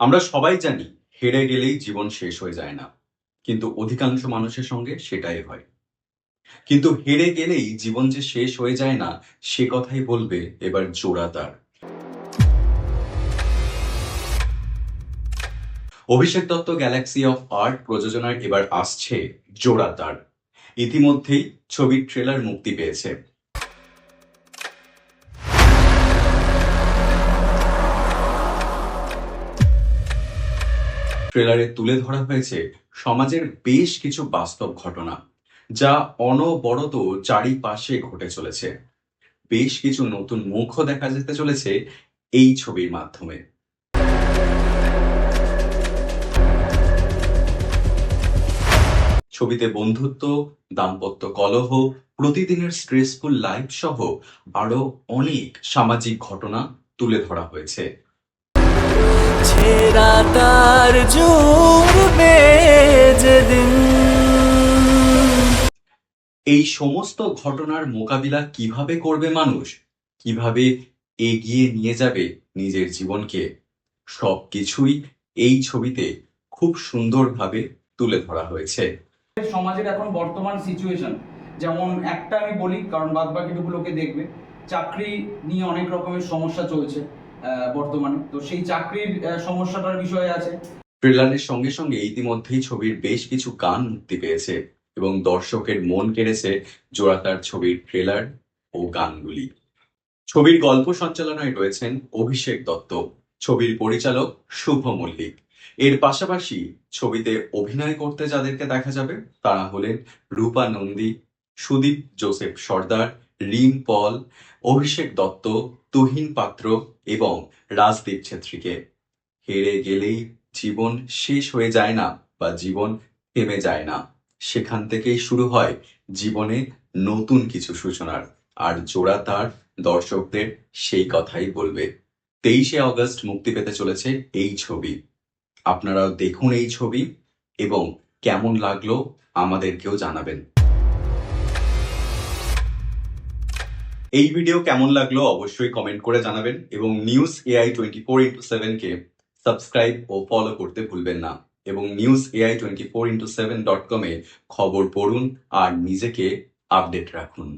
আমরা সবাই জানি, হেরে গেলেই জীবন শেষ হয়ে যায় না। কিন্তু অধিকাংশ মানুষের সঙ্গে সেটাই হয়। কিন্তু হেরে গেলেই জীবন যে শেষ হয়ে যায় না, সে কথাই বলবে এবার জোড়া তার। Abhishek Dutta, Galaxy of Art প্রযোজনার এবার আসছে জোড়া তার। ইতিমধ্যেই ছবির ট্রেলার মুক্তি পেয়েছে। ট্রেলারে তুলে ধরা হয়েছে সমাজের বেশ কিছু বাস্তব ঘটনা, যা অনবরত চারিপাশে ঘটে চলেছে। বেশ কিছু নতুন মুখও দেখা যেতে চলেছে এই ছবির মাধ্যমে। ছবিতে বন্ধুত্ব, দাম্পত্য কলহ, প্রতিদিনের স্ট্রেসফুল লাইফ সহ আরও অনেক সামাজিক ঘটনা তুলে ধরা হয়েছে। ছেঁড়া তার জুড়বে যেদিন এই সমস্ত ঘটনার মোকাবিলা কীভাবে করবে মানুষ? কীভাবে এগিয়ে নিয়ে যাবে নিজের জীবনকে? সবকিছুই এই ছবিতে খুব সুন্দরভাবে তুলে ধরা হয়েছে। সমাজের এখন বর্তমান সিচুয়েশন যেমন একটা আমি বলি কারণ বাদ বাকিটুকু লোকে দেখবে চাকরি নিয়ে অনেক রকমের সমস্যা চলছে। বর্তমানে। তো সেই চাকরির সমস্যাটার বিষয়ে আছে। ট্রেলারের সঙ্গে সঙ্গে ইতিমধ্যেই ছবির বেশ কিছু গান মুক্তি পেয়েছে এবং দর্শকের মন কেড়েছে জোড়াতার ছবির ট্রেলার ও গানগুলি। ছবির গল্প সঞ্চালনায় রয়েছেন অভিষেক দত্ত, ছবির পরিচালক শুভ মল্লিক। এর পাশাপাশি ছবিতে অভিনয় করতে যাদেরকে দেখা যাবে তারা হলেন রূপা নন্দী, সুদীপ জোসেফ সর্দার, রিম পল, অভিষেক দত্ত তুহিন পাত্র এবং রাজদীপ ছেত্রীকে। হেরে গেলেই জীবন শেষ হয়ে যায় না বা জীবন থেমে যায় না। সেখান থেকেই শুরু হয় জীবনে নতুন কিছু সূচনার। আর জোড়া তার দর্শকদের সেই কথাই বলবে। তেইশে অগস্ট মুক্তি পেতে চলেছে এই ছবি। আপনারাও দেখুন এই ছবি এবং কেমন লাগল আমাদেরকেও জানাবেন। এই ভিডিও কেমন লাগল অবশ্যই কমেন্ট করে জানাবেন এবং news A I twenty four into সেভেনকে subscribe ও ফলো করতে ভুলবেন না এবং news A I twenty four into seven dot কমে খবর পড়ুন আর নিজেকে আপডেট রাখুন।